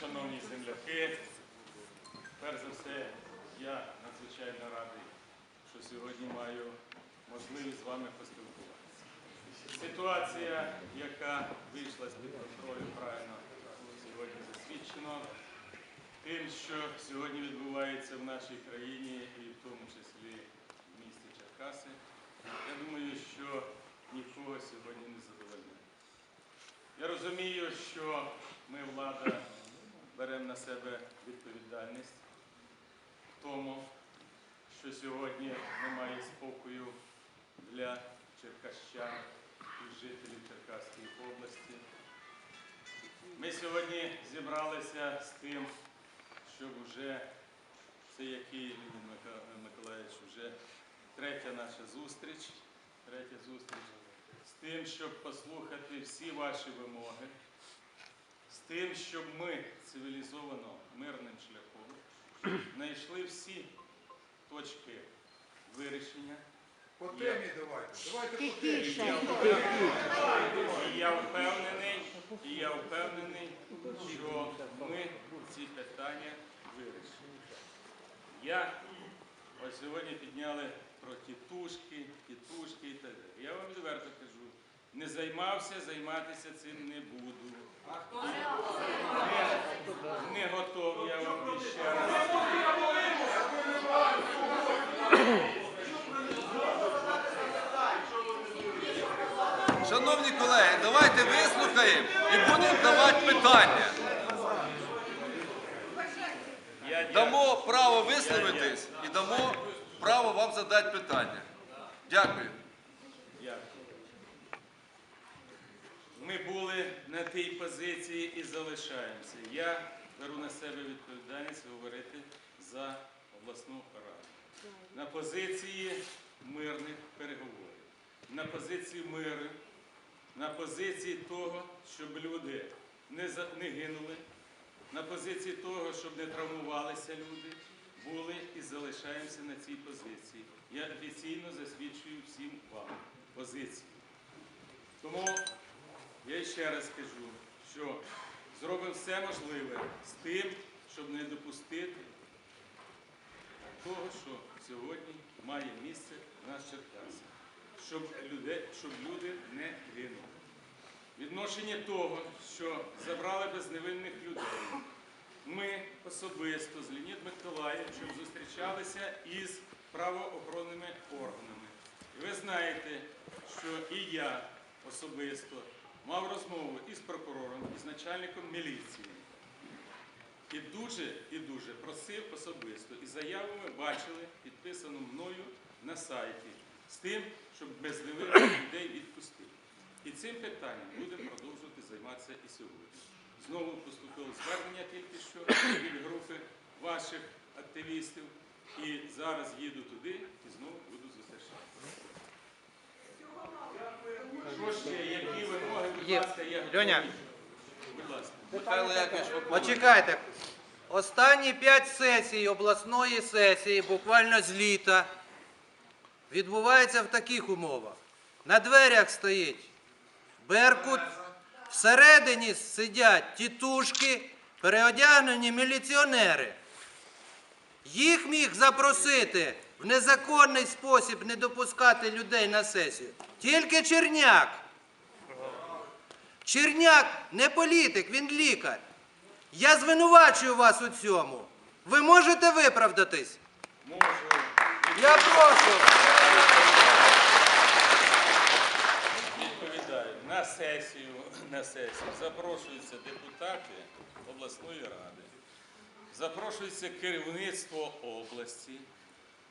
шановні земляки, перш за все, я надзвичайно радий, що сьогодні маю можливість з вами поспілкуватися. Ситуація, яка вийшла з-під контролю, правильно сьогодні засвідчено тим, що сьогодні відбувається в нашій країні і в тому числі в місті Черкаси. Я думаю, що нікого сьогодні не задовольняє. Я розумію, що ми, влада, беремо на себе відповідальність в тому, що сьогодні немає спокою для черкащан і жителів Черкаської області. Ми сьогодні зібралися з тим, щоб вже це який Миколаївич, вже третя наша зустріч, третя зустріч з тим, щоб послухати всі ваші вимоги, тим, щоб ми цивілізовано, мирним шляхом знайшли всі точки вирішення. По темі давайте. Давайте по темі. І я впевнений, і я впевнений, що ми ці питання вирішимо. Я ось сьогодні підняли про тітушки, тітушки і так далі. Я вам відверто кажу, не займався, займатися цим не буду. Не, не готовий я вам ще раз. Шановні колеги, давайте вислухаємо і будемо давати питання. Дамо право висловитись і дамо право вам задати питання. Дякую. Ми були на тій позиції і залишаємося. Я беру на себе відповідальність говорити за обласну раду. На позиції мирних переговорів, на позиції миру, на позиції того, щоб люди не, за- не гинули, на позиції того, щоб не травмувалися люди, були і залишаємося на цій позиції. Я офіційно засвідчую всім вам позицію. Тому я ще раз скажу, що зробимо все можливе з тим, щоб не допустити того, що сьогодні має місце в нас Черкасі, щоб, люди, щоб люди не гинули. Відношення того, що забрали безневинних людей, ми особисто з Леонідом Миколаївичем зустрічалися із правоохоронними органами. І ви знаєте, що і я особисто мав розмову із прокурором, із начальником міліції. І дуже, і дуже просив особисто. І заяву ми бачили, підписану мною на сайті, з тим, щоб безневинних людей відпустити. І цим питанням будемо продовжувати займатися і сьогодні. Знову поступило звернення тільки що від групи ваших активістів. І зараз їду туди і знову буду зустрічатися. Що ще, які вимоги, будь Є. ласка, готовий. Льоня. Будь Почекайте. Останні п'ять сесій обласної сесії, буквально з літа, відбувається в таких умовах. На дверях стоїть Беркут, всередині сидять тітушки, переодягнені міліціонери. Їх міг запросити в незаконний спосіб не допускати людей на сесію. Тільки Черняк. Черняк не політик, він лікар. Я звинувачую вас у цьому. Ви можете виправдатись? Можу. Я прошу. Відповідаю. На сесію, на сесію запрошуються депутати обласної ради, запрошується керівництво області,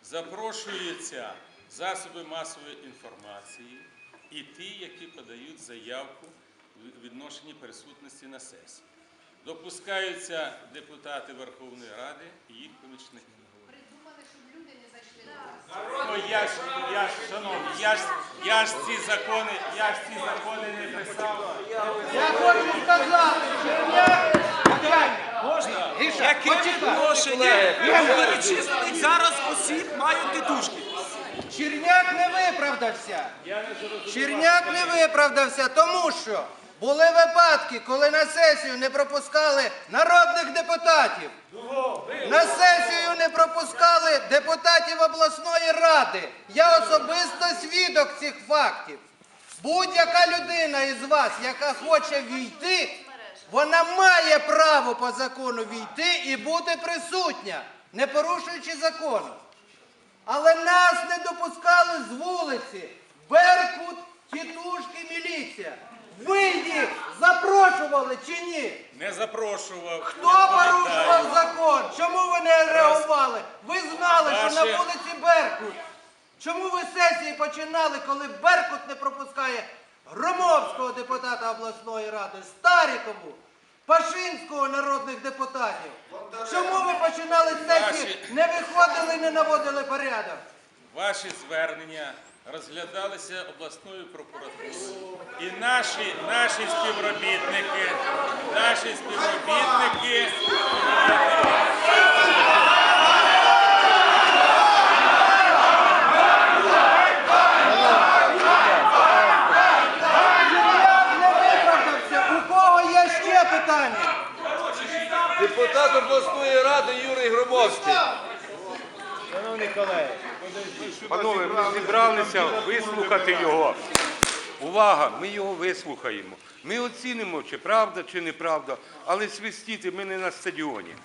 запрошуються засоби масової інформації і ті, які подають заявку в відношенні присутності на сесії. Допускаються депутати Верховної Ради і їх помічники. Придумали, щоб люди не зайшли. Ну, я ж, я ж, шановні, я ж, я ж ці закони, я ж ці закони не писав. Я хочу сказати, Черняк. Можна? Яке відношення перечислених зараз осіб мають титушки? Черняк не виправдався. Черняк не виправдався, тому що Були випадки, коли на сесію не пропускали народних депутатів. На сесію не пропускали депутатів обласної ради. Я особисто свідок цих фактів. Будь-яка людина із вас, яка хоче війти, вона має право по закону війти і бути присутня, не порушуючи закону. Але нас не допускали з вулиці. Беркут, тітушки, міліція. Ви їх запрошували чи ні? Не запрошував. Хто порушував закон? Чому ви не реагували? Ви знали, що на вулиці Беркут. Чому ви сесії починали, коли Беркут не пропускає Громовського депутата обласної ради, Старікову, Пашинського народних депутатів? Чому ви починали сесії, Ваші- не виходили, не наводили порядок? Ваші звернення розглядалися обласною прокуратурою. І наші, наші співробітники, наші співробітники Ніяк не виправдався. У кого є ще питання? Депутат обласної ради Юрій Громовський. Панове, ми зібралися вислухати його. Увага, ми його вислухаємо. Ми оцінимо, чи правда, чи неправда, але свистіти ми не на стадіоні.